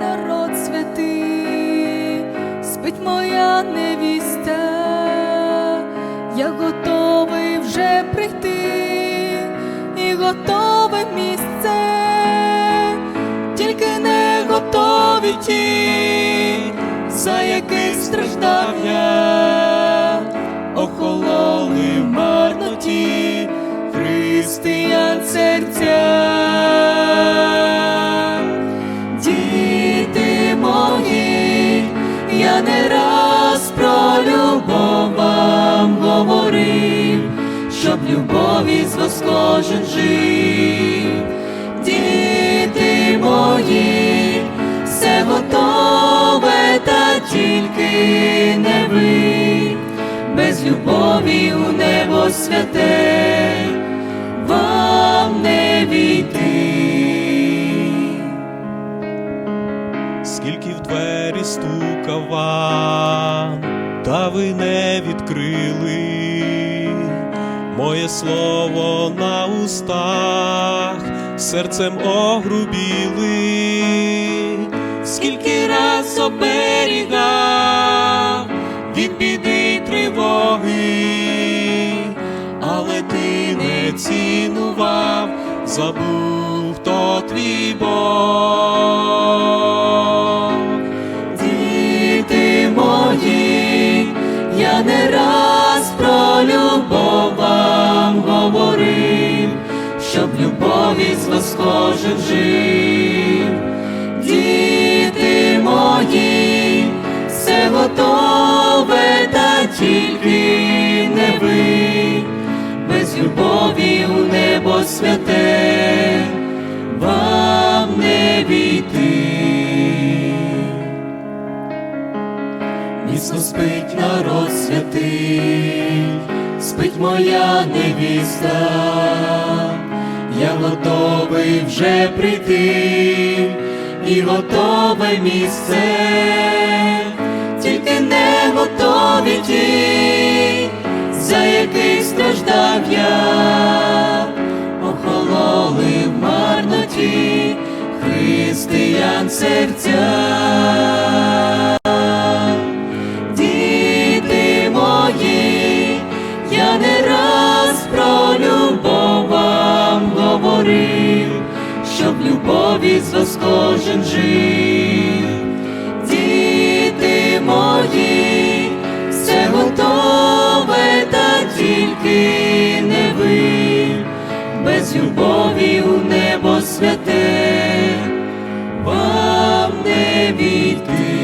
народ святий, спить моя невіста, я готовий вже прийти і готове місце, тільки не готові ті, за яких страждав я. Не раз про любов вам говорив, щоб любові з вас кожен жив. Діти мої, все готове, та тільки не ви, без любові у небо святе вам не війти. Скільки в двері стукав вам, та ви не відкрили моє слово на устах, серцем огрубіли, скільки раз оберігав від біди тривоги, але ти не цінував, забув, хто твій Бог. Діти мої, все готове, та тільки не ви, без любові у небо святе, вам не війти. Міцно спить народ святий, спить моя невіста, готовий вже прийти. І готове місце, тільки не готові ті, за яких страждав я, охололи в марноті християн серця. Діти мої, я не раз щоб любові з вас кожен жив. Діти мої, все готове, та тільки не ви, без любові у небо святе, вам не війти.